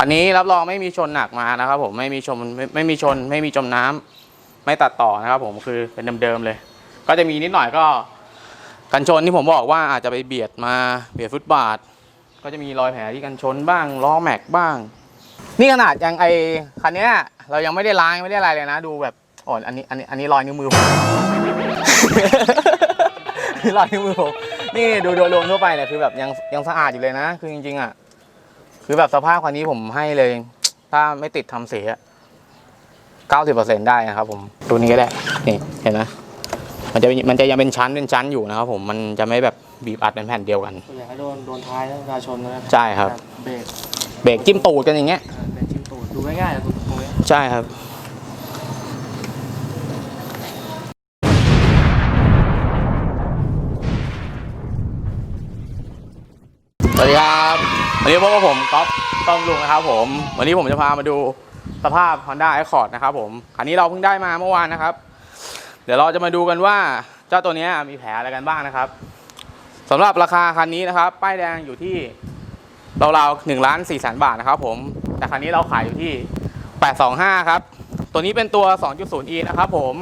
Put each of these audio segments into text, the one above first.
คันนี้รับรองไม่มีชนหนักมานะครับผมไม่มีชนไม่ไม่มีชนไม่มีจมน้ำไม่ตัดต่อนะครับผมคือเป็นเดิมๆเลย ก็จะมีนิดหน่อยก็กันชนที่ผมบอกว่าอาจจะไปเบียดมาเบียดฟุตบาท ก็จะมีรอยแผลที่กันชนบ้างล้อแม็กบ้าง นี่ขนาดยังไอคันเนี้ยเรายังไม่ได้ล้างไม่ได้อะไรเลยนะ ดูแบบอ๋ออันนี้อันนี้อันนี้รอยนิ้วมือผมนี่รอยนิ้วมือผมนี่ดูโดยรวมทั่วไปเนี่ยคือแบบยังยังสะอาดอยู่เลยนะ คือจริงๆอะ คือแบบสภาพคันนี้ผมให้เลย ถ้าไม่ติดทำเสียเก้าสิบเปอร์เซ็นได้นะครับ ผมดูนี้ก็ได้นี่เห็นไหมมันจะมันจะยังเป็นชั้นเป็นชั้นอยู่นะครับ ผมมันจะไม่แบบบีบอัดเป็นแผ่นเดียวกันส่วนใหญ่ก็โดนโดนท้ายแล้วเวลาชนนะใช่ครับเบรกเบรกจิ้มตูดกันอย่างเงี้ยเออเป็นชิ้นตูดดูง่ายๆอะตรงตรงนี้ใช่ครับสวัสดีครับ วันนี้พบกับผมก๊อฟต้อมลุงนะครับผม วันนี้ผมจะพามาดูสภาพ Honda Accord นะครับผมคันนี้เราเพิ่งได้มาเมื่อวานนะครับ เดี๋ยวเราจะมาดูกันว่าเจ้าตัวนี้มีแผลอะไรกันบ้างนะครับสำหรับราคาคันนี้นะครับ ป้ายแดงอยู่ที่ราวๆหนึ่งล้านสี่แสนบาทนะครับผมแต่คันนี้เราขายอยู่ที่ 825 ครับ ตัวนี้เป็นตัว 2.0e นะครับผม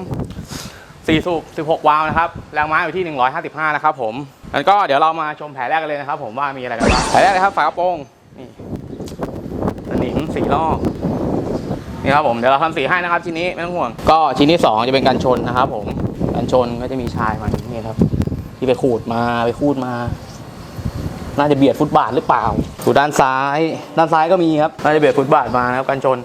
4สูบ16 วาล์วนะครับแรงม้าอยู่ที่ 155 นะครับผม งั้นก็เดี๋ยวเรามาชมแผลแรกกันเลยนะครับ ผมว่ามีอะไรกันบ้างแผลแรกเลยครับฝากระโปรงนี่สนิมสีลอกนี่ครับผมเดี๋ยวเราทำสีให้นะครับชิ้นนี้ไม่ต้องห่วง ก็ชิ้นที่2จะเป็นกันชนนะครับผมกันชนก็จะมีชายมันนี่ครับ ที่ไปขูดมาไปขูดมา น่าจะเบียดฟุตบาทหรือเปล่าดูด้านซ้าย ด้านซ้ายก็มีครับน่าจะเบียดฟุตบาทมานะครับกันชน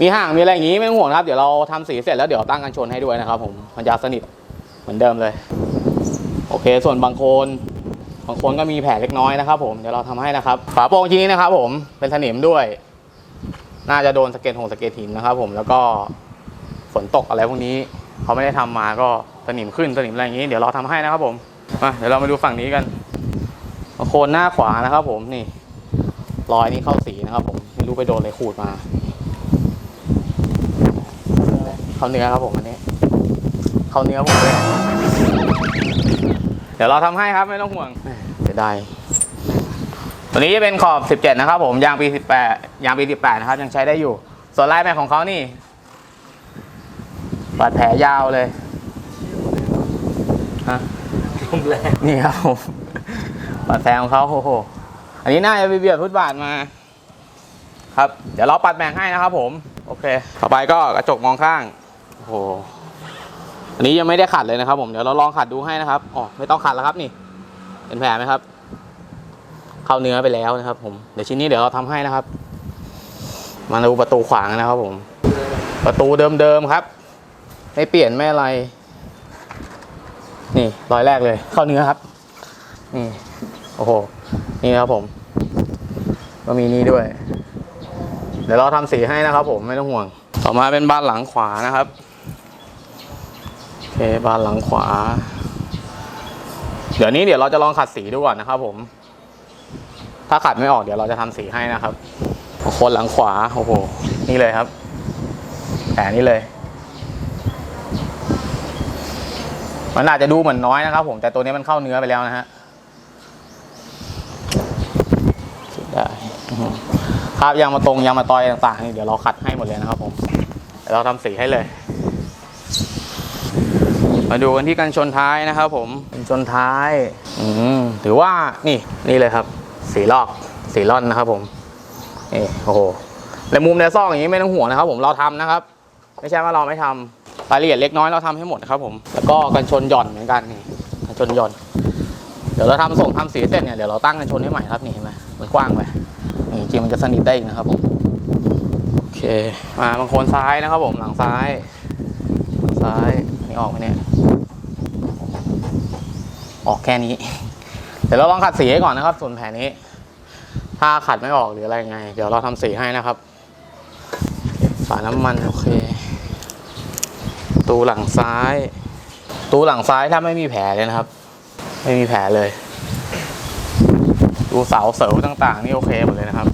มีห่างมีอะไรอย่างนี้ไม่ต้องห่วงครับเดี๋ยวเราทำสีเสร็จแล้วเดี๋ยวตั้งกันชนให้ด้วยนะครับ ผมมันจะสนิทเหมือนเดิมเลย อเคส่วนบางคนบางคนก็มีแผลเล็กน้อยนะครับผมเดี๋ยวเราทำให้นะครับ ฝาโปร่งชิ้นนี้นะครับ ผมเป็นสนิมด้วย น่าจะโดนสะเก็ดหงสะเก็ดหินนะครับ ผมแล้วก็ฝนตกอะไรพวกนี้เขาไม่ได้ทำมาก็สนิมขึ้นสนิมอะไรอย่างนี้ เดี๋ยวเราทำให้นะครับผมมาเดี๋ยวเรามาดูฝั่งนี้กันโคนหน้าขวานะครับ ผมนี่ รอยนี้เข้าสีนะครับ ผมไม่รู้ไปโดนอะไรขูดมาเข้าเนื้อครับผมอันนี้ เข้าเนื้อผมด้วย เดี๋ยวเราทำให้ครับไม่ต้องห่วง จะได้ ตัวนี้จะเป็นขอบ 17 นะครับผม ยางปี 18 ยางปี 18 นะครับ ยังใช้ได้อยู่ ส่วนลายแม็กของเขานี่บาดแผลยาวเลยฮะลมแรงนี่ครับผมบาดแผลของเขาโอ้โห อันนี้น่าจะไปเบียดฟุตบาทมา ครับ เดี๋ยวเราปัดแบ่งให้นะครับผม โอเค ต่อไปก็กระจกมองข้าง โอ้โห อันนี้ยังไม่ได้ขัดเลยนะครับ ผมเดี๋ยวเราลองขัดดูให้นะครับอ๋อไม่ต้องขัดแล้วครับนี่เป็นแผลไหมครับ เข้าเนื้อไปแล้วนะครับ ผมเดี๋ยวชิ้นนี้เดี๋ยวเราทำให้นะครับ มาดูประตูขวางนะครับ ผม ประตูเดิมๆครับ ไม่เปลี่ยนไม่อะไร นี่รอยแรกเลย เข้าเนื้อครับนี่โอ้โหนี่ครับผมก็มีนี่ด้วย เดี๋ยวเราทำสีให้นะครับ ผมไม่ต้องห่วง ต่อมาเป็นบ้านหลังขวานะครับ เคบานหลังขวา เดี๋ยวนี้เดี๋ยวเราจะลองขัดสีดูก่อนนะครับผม ถ้าขัดไม่ออกเดี๋ยวเราจะทำสีให้นะครับโคนหลังขวาโอ้โหนี่เลยครับแผลนี้เลย มันอาจจะดูเหมือนน้อยนะครับ ผมแต่ตัวนี้มันเข้าเนื้อไปแล้วนะฮะได้ครับยางมาตรงยางมาตอยต่างๆนี่เดี๋ยวเราคัดให้หมดเลยนะครับผมเดี๋ยวเราทำสีให้เลย มาดูกันที่กันชนท้ายนะครับผมกันชนท้ายอืมถือว่านี่นี่เลยครับ สีลอกสีล่อนนะครับผมนี่โอ้โหและมุมในซอกอย่างนี้ไม่ต้องห่วงนะครับ ผมเราทำนะครับ ไม่ใช่ว่าเราไม่ทำรายละเอียดเล็กน้อยเราทำให้หมดนะครับผมแล้วก็กันชนหย่อนเหมือนกันนี่กันชนหย่อน เดี๋ยวเราทำส่งทำสีเสร็จเนี่ยเดี๋ยวเราตั้งกันชนให้ใหม่ครับนี่เห็นไหมมันกว้างไปนี่จริงมันจะสนิทได้อีกนะครับผมโอเคมาบางโคนซ้ายนะครับผมหลังซ้ายหลังซ้ายนี่ออกไหมเนี่ย ออกแค่นี้ เดี๋ยวเราลองขัดสีให้ก่อนนะครับ ส่วนแผลนี้ ถ้าขัดไม่ออกหรืออะไรไง เดี๋ยวเราทำสีให้นะครับ ฝาน้ำมันโอเค ตูหลังซ้าย ตูหลังซ้ายถ้าไม่มีแผลเลยนะครับ ไม่มีแผลเลย ดูเสาเสริมต่างๆ นี่โอเคหมดเลยนะครับ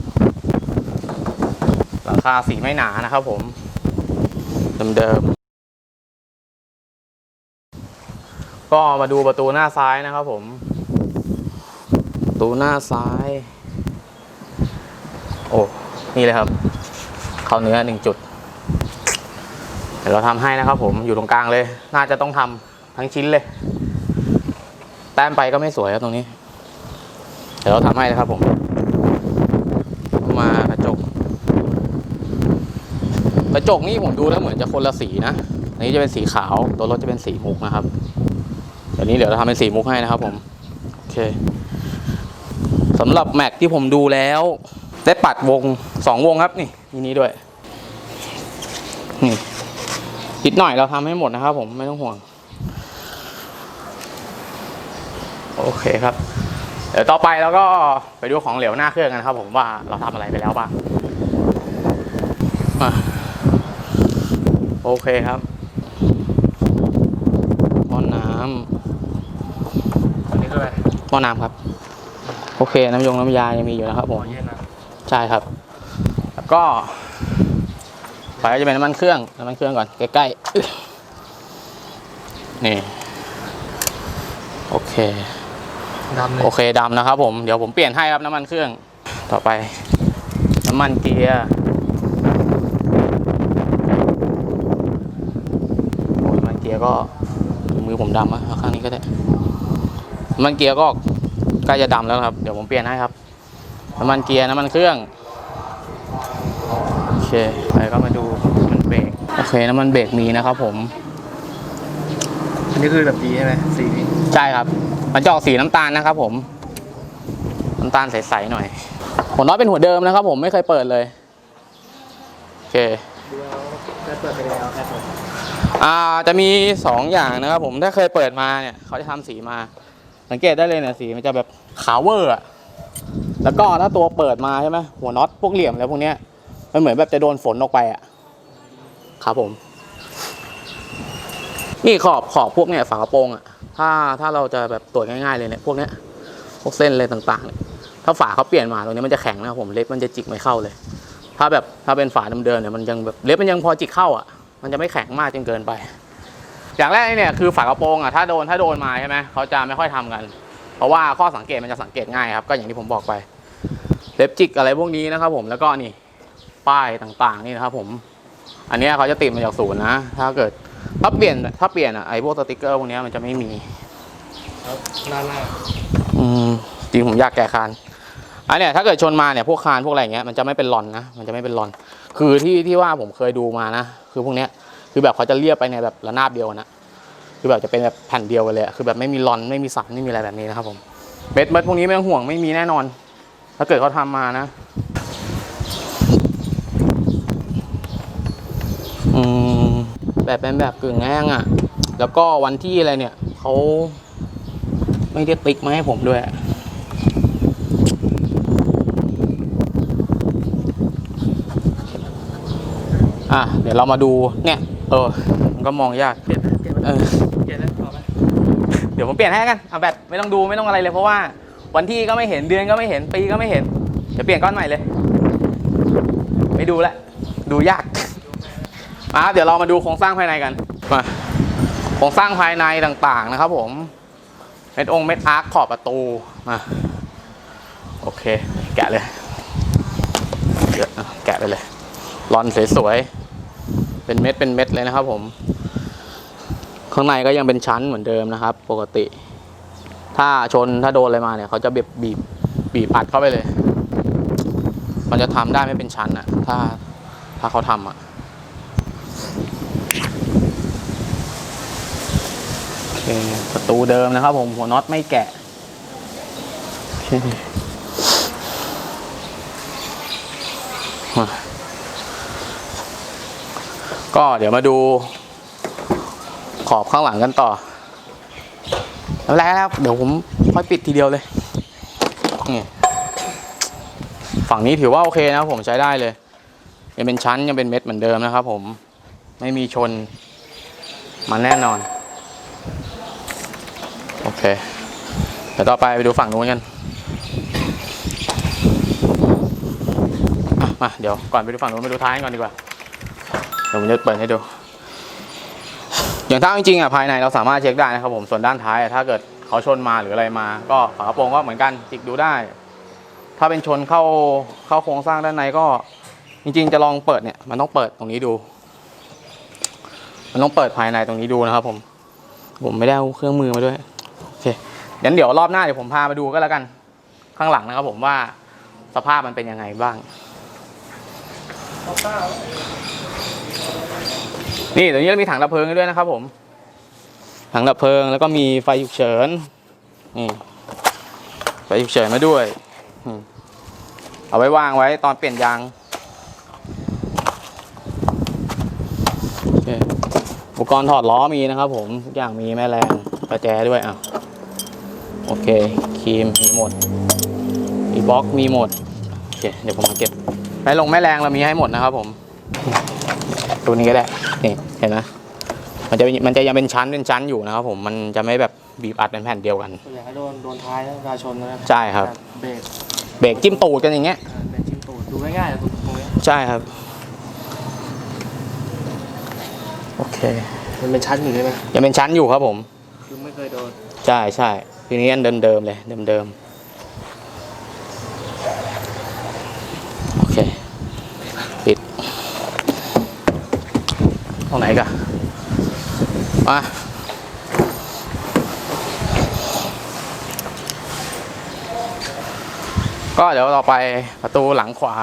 หลังคาสีไม่หนานะครับผม เดิมๆ ก็มาดูประตูหน้าซ้ายนะครับผม ประตูหน้าซ้าย โอ้ นี่เลยครับ เข้าเนื้อหนึ่งจุด เดี๋ยวเราทำให้นะครับผม อยู่ตรงกลางเลย น่าจะต้องทำทั้งชิ้นเลย แต้มไปก็ไม่สวยครับตรงนี้ เดี๋ยวเราทำให้นะครับผม มากระจก กระจกนี่ผมดูแล้วเหมือนจะคนละสีนะ อันนี้จะเป็นสีขาว ตัวรถจะเป็นสีมุกนะครับ เดี๋ยวนี้เดี๋ยวเราทำเป็นสีมุกให้นะครับผมโอเคสำหรับแม็กที่ผมดูแล้ว ได้ปัดวงสองวงครับนี่มีนี้ด้วยนี่นิดหน่อยเราทำให้หมดนะครับผมไม่ต้องห่วง โอเคครับ เดี๋ยวต่อไปเราก็ไปดูของเหลวหน้าเครื่องกันครับ ผมว่าเราทำอะไรไปแล้วบ้างโอเคครับหม้อน้ำ อันนี้ คืออะไรหม้อน้ำครับ โอเคน้ำยงน้ำยายังมีอยู่นะครับผหัมวเย็นนะใช่ครับ แล้วก็ไปก็จะเป็นน้ำมันเครื่อง น้ำมันเครื่องก่อน ใกล้ๆอึ๊ะนี่ โอเค ดำเลยโอเคดำนะครับผม เดี๋ยวผมเปลี่ยนให้ครับน้ำมันเครื่อง ต่อไป น้ำมันเกียร์ โอ้ยน้ำมันเกียร์ก็ มือผมดำอะเอาข้างนี้ก็ได้ น้ำมันเกียร์ก็ใกล้จะดำแล้วครับ เดี๋ยวผมเปลี่ยนให้ครับน้ำมันเกียร์น้ำมันเครื่องโอเคไปก็มาดูน้ำมันเบรกโอเคน้ำมันเบรกมีนะครับ ผม อันนี้คือแบบดีใช่ไหมสีนี้ใช่ครับ มันจะออกสีน้ำตาลนะครับ ผมน้ำตาลใสๆหน่อยหัวน็อตเป็นหัวเดิมนะครับ ผมไม่เคยเปิดเลยโอเคดูแล้วแค่เปิดไปแล้วแค่เปิดอ่าจะมีสองอย่างนะครับ ผมถ้าเคยเปิดมาเนี่ย เขาจะทำสีมา สังเกตได้เลยเนี่ยสีมันจะแบบขาวเวอร์อะแล้วก็ถ้าตัวเปิดมาใช่ไหมหัวน็อตพวกเหลี่ยมแล้วพวกเนี้ยมันเหมือนแบบจะโดนฝนออกไปอะครับผม นี่ขอบขอบพวกเนี่ยฝากระโปรงอะถ้าถ้าเราจะแบบตรวจง่ายๆเลยเนี่ยพวกเนี้ยพวกเส้นอะไรต่างๆเนี่ยถ้าฝาเขาเปลี่ยนมาตรงนี้มันจะแข็งนะครับผมเล็บมันจะจิกไม่เข้าเลย ถ้าแบบถ้าเป็นฝาเดิมๆเนี่ยมันยังแบบเล็บมันยังพอจิกเข้าอะ มันจะไม่แข็งมากจนเกินไป อย่างแรกเนี่ยคือฝากระโปรงอะถ้าโดนถ้าโดนมาใช่ไหมเขาจะไม่ค่อยทำกัน เพราะว่าข้อสังเกตมันจะสังเกตง่ายครับก็อย่างที่ผมบอกไปเล็บจิกอะไรพวกนี้นะครับ ผมแล้วก็นี่ป้ายต่างๆนี่นะครับผม อันเนี้ยเขาจะติดมาจากศูนย์นะ ถ้าเกิดถ้าเปลี่ยนถ้าเปลี่ยนอะไอ้พวกสติกเกอร์พวกเนี้ยมันจะไม่มีครับหน้าหน้าอืมจริงผมอยากแก้คานอันเนี้ยถ้าเกิดชนมาเนี่ยพวกคานพวกอะไรเงี้ยมันจะไม่เป็นรอนนะมันจะไม่เป็นรอน คือที่ที่ว่าผมเคยดูมานะคือพวกเนี้ย คือแบบเขาจะเรียบไปในแบบระนาบเดียวนะคือแบบจะเป็นแบบแผ่นเดียวกันเลยคือแบบไม่มีรอนไม่มีสันไม่มีอะไรแบบนี้นะครับผมเบ็ดเบ็ดพวกนี้ไม่ต้องห่วงไม่มีแน่นอน ถ้าเกิดเขาทำมานะอืมแบบเป็นแบบกึ่งแห้งอะ แล้วก็วันที่อะไรเนี่ยเขาไม่ได้ติ๊กมาให้ผมด้วยอะเดี๋ยวเรามาดูเนี่ย เออมันก็มองยากเปลี่ยนเปลี่ยนเออเปลี่ยนแล้วพอไหมเดี๋ยวผมเปลี่ยนให้กันเอาแบบไม่ต้องดูไม่ต้องอะไรเลยเพราะว่าวันที่ก็ไม่เห็นเดือนก็ไม่เห็นปีก็ไม่เห็นเดี๋ยวเปลี่ยนก้อนใหม่เลย ไม่ดูละดูยากมาครับเดี๋ยวเรามาดูโครงสร้างภายในกันมาโครงสร้างภายในต่างๆนะครับ ผมเม็ดองค์เม็ดอาร์คขอบประตูมาโอเค แกะเลยเดี๋ยวอะแกะไปเลยรอนสวยๆ เป็นเม็ดเป็นเม็ดเลยนะครับ ผม ข้างในก็ยังเป็นชั้นเหมือนเดิมนะครับ ปกติ ถ้าชนถ้าโดนอะไรมาเนี่ยเขาจะบีบบีบบีบอัดเข้าไปเลย มันจะทำได้ไม่เป็นชั้นอะถ้าถ้าเขาทำอะโอเคประตูเดิมนะครับ ผมหัวน็อตไม่แกะโอเคมา ก็เดี๋ยวมาดูขอบข้างหลังกันต่อแล้วเดี๋ยวผมค่อยปิดทีเดียวเลยนี่ฝั่งนี้ถือว่าโอเคนะผมใช้ได้เลย ยังเป็นชั้นยังเป็นเม็ดเหมือนเดิมนะครับผมไม่มีชนมันแน่นอน โอเคเดี๋ยวต่อไปไปดูฝั่งนู้นกันมาเดี๋ยวก่อนไปดูฝั่งนู้นไปดูท้ายก่อนดีกว่า ดี๋ยวผมจะเปิดให้ดู อย่างถ้าจริงๆอะภายในเราสามารถเช็คได้นะครับผมส่วนด้านท้ายอะถ้าเกิดเขาชนมาหรืออะไรมา ก็ฝากระโปรงก็เหมือนกันจิกดูได้ ถ้าเป็นชนเข้าเข้าโครงสร้างด้านในก็จริงๆ จะลองเปิดเนี่ยมันต้องเปิดตรงนี้ดู มันต้องเปิดภายในตรงนี้ดูนะครับ ผม ผมไม่ได้เอาเครื่องมือมาด้วยโอเคงั้นเดี๋ยวรอบหน้าเดี๋ยวผมพามาดูก็แล้วกันข้างหลังนะครับ ผมว่าสภาพมันเป็นยังไงบ้าง นี่ตรงนี้มีถังดับเพลิงด้วยนะครับ ผม ถังดับเพลิงแล้วก็มีไฟฉุกเฉินนี่ไฟฉุกเฉินมาด้วยเอาไว้วางไว้ตอนเปลี่ยนยางอุปกรณ์ถอดล้อมีนะครับ ผมทุกอย่างมีแม่แรงประแจด้วยอะโอเคครีมมีหมดมีบ็อกมีหมดโอเคเดี๋ยวผมมาเก็บแม่ลงแม่แรงเรามีให้หมดนะครับผม ตัวนี้ก็ได้นี่เห็นไหมมันจะมันจะยังเป็นชั้นเป็นชั้นอยู่นะครับผมมันจะไม่แบบบีบอัดเป็นแผ่นเดียวกันส่วนใหญ่ก็โดนโดนท้ายแล้วเวลาชนนะใช่ครับเบรกเบรกจิ้มตูดกันอย่างเงี้ยอ่าเบรกจิ้มตูดดูง่ายๆเลยตรงนี้ใช่ครับโอเคมันเป็นชั้นอยู่ใช่ไหมยังเป็นชั้นอยู่ครับผมคือไม่เคยโดนใช่ใช่ทีนี้อันเดิมๆเลยเดิมๆโอเค ปิด ตรงไหนกันมาก็เดี๋ยวต่อไปประตูหลังขวา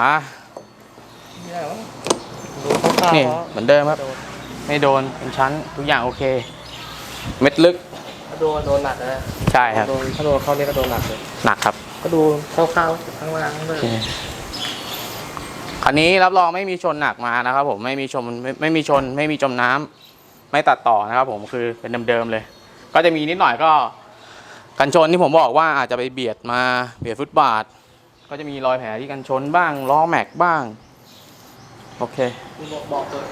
ไม่ได้หรอดูคร่าวๆนี่เพราะเหมือนเดิมครับโดนไม่โดนเป็นชั้นทุกอย่างโอเค เม็ดลึกถ้าโดนโดนหนักนะใช่ครับโดนถ้าโดนเข้านี่ก็โดนหนักเลยหนักครับ ก็ดูคร่าวๆข้างล่างด้วย คันนี้รับรองไม่มีชนหนักมานะครับ ผมไม่มีชนไม่ไม่มีชน ไม่มีจมน้ำไม่ตัดต่อนะครับ ผมคือเป็นเดิมๆเลย ก็จะมีนิดหน่อยก็กันชนที่ผมบอกว่าอาจจะไปเบียดมาเบียดฟุตบาท ก็จะมีรอยแผลที่กันชนบ้างล้อแม็กบ้าง โอเคบอกบอกเลย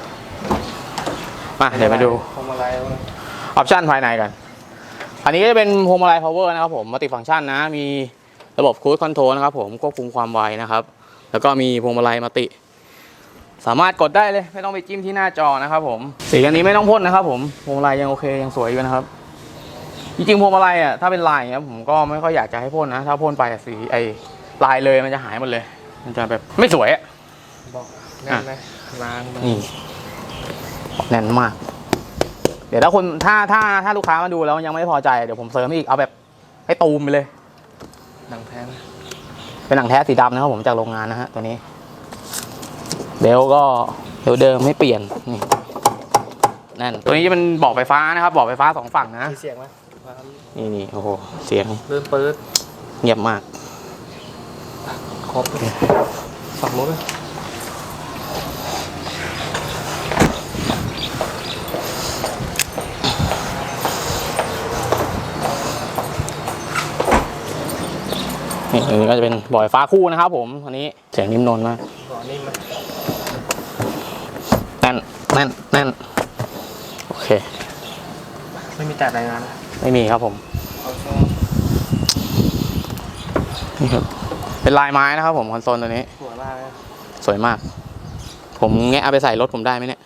มาเดี๋ยวมาดูพวงมาลัยว่าออปชันภายในกัน อันนี้ก็จะเป็นพวงมาลัย power นะครับผมมัลติฟังก์ชันนะ มีระบบ cruise control นะครับผมควบคุมความไวนะครับ แล้วก็มีพวงมาลัยมัลติ สามารถกดได้เลย ไม่ต้องไปจิ้มที่หน้าจอนะครับผม สีอันนี้ไม่ต้องพ่นนะครับผมพวงมาลัยยังโอเคยังสวยอยู่นะครับจริงๆพวงมาลัยอะถ้าเป็นลายอย่างเงี้ยผมก็ไม่ค่อยอยากจะให้พ่นนะ ถ้าพ่นไปอะสีไอลายเลยมันจะหายหมดเลย มันจะแบบไม่สวยอะบอกแน่นไหมล้างมานี่แน่นมาก เดี๋ยวถ้าคนถ้าถ้าถ้าลูกค้ามาดูแล้วยังไม่พอใจเดี๋ยวผมเสริมอีกเอาแบบให้ตูมไปเลย หนังแท้ไหม เป็นหนังแท้สีดำนะครับผมจากโรงงานนะฮะตัวนี้เบลก็เบลเดิมไม่เปลี่ยนนี่แน่นตัวนี้จะเป็นเบอกไฟฟ้านะครับเบอกไฟฟ้าสองฝั่งนะมีเสียงไหมความนี่นี่โอ้โหเสียงเลื่อนปื๊ดเงียบมากครบฝั่งนู้นไหม นี่อันนี้ก็จะเป็นบ่อยฟ้าคู่นะครับผมอันนี้เสียงนิ่มนวลมากก่อนนี่ไหมแน่นแน่นแน่นโอเค ไม่มีแตะรายงานนะไม่มีครับผมเอาช่วงนี่ครับเป็นลายไม้นะครับผมคอนโซลตัวนี้หัวล่างนะสวยมาก ผมแงะเอาไปใส่รถผมได้ไหมเนี่ย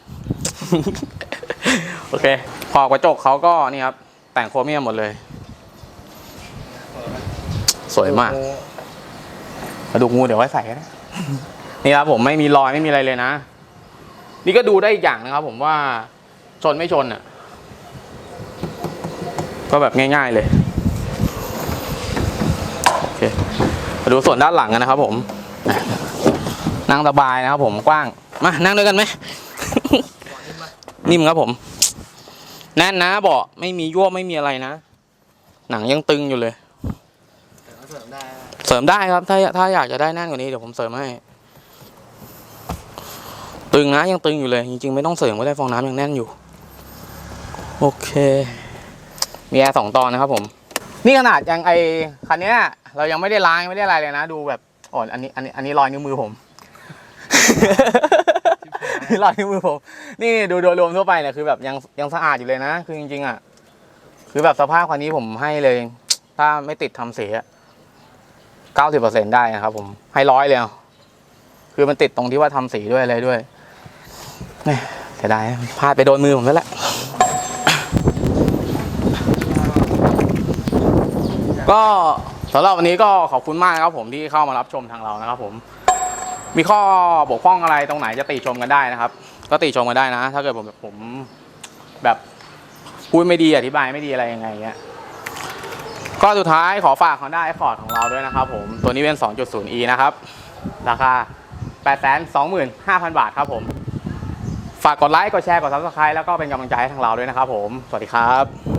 โอเคขอบกระจกเขาก็นี่ครับ แต่งโครเมียมหมดเลย สวยมากกระดูกงูเดี๋ยวไว้ใส่ก็ได้นี่ครับผมไม่มีรอยไม่มีอะไรเลยนะ นี่ก็ดูได้อีกอย่างนะครับ ผมว่าชนไม่ชนอะ ก็แบบง่าย ๆเลยโอเคมาดูส่วนด้านหลังกันนะครับ ผมนั่งสบายนะครับ ผมกว้างมานั่งด้วยกันไหมนิ่มครับผม แน่นนะเบาะไม่มียั่วไม่มีอะไรนะ หนังยังตึงอยู่เลย เสริมได้นะเสริมได้ครับ ถ้าถ้าอยากจะได้แน่นกว่านี้เดี๋ยวผมเสริมให้ ตึงนะยังตึงอยู่เลย จริงๆ ไม่ต้องเสริมก็ได้ฟองน้ำยังแน่นอยู่ โอเค มีแอร์สองตอนนะครับผม นี่ขนาดยังไอคันเนี้ย เรายังไม่ได้ล้างไม่ได้อะไรเลยนะ ดูแบบอ๋ออันนี้อันนี้อันนี้รอยนิ้วมือผมนี่รอยนิ้วมือผม นี่ดูโดยรวมทั่วไปเนี่ยคือแบบยังยังสะอาดอยู่เลยนะ คือจริงๆอะ คือแบบสภาพคันนี้ผมให้เลย ถ้าไม่ติดทำเสีย เก้าสิบเปอร์เซ็นได้นะครับ ผมให้ร้อยเลยอะคือมันติดตรงที่ว่าทำสีด้วยอะไรด้วยแหม่เสียดายพลาดไปโดนมือผมแล้วแหละก็สำหรับวันนี้ก็ขอบคุณมากนะครับผมที่เข้ามารับชมทางเรานะครับ ผม มีข้อบกพร่องอะไรตรงไหนจะติชมกันได้นะครับ ก็ติชมกันได้นะ ถ้าเกิดผมผมแบบพูดไม่ดีอธิบายไม่ดีอะไรยังไงเงี้ย ก็สุดท้ายขอฝาก Honda Accord ของเราด้วยนะครับผมตัวนี้เป็น 2.0e นะครับ ราคา 825,000 บาทครับผม ฝากกดไลค์ กดแชร์ กด Subscribe แล้วก็เป็นกำลังใจให้ทางเราด้วยนะครับผม สวัสดีครับ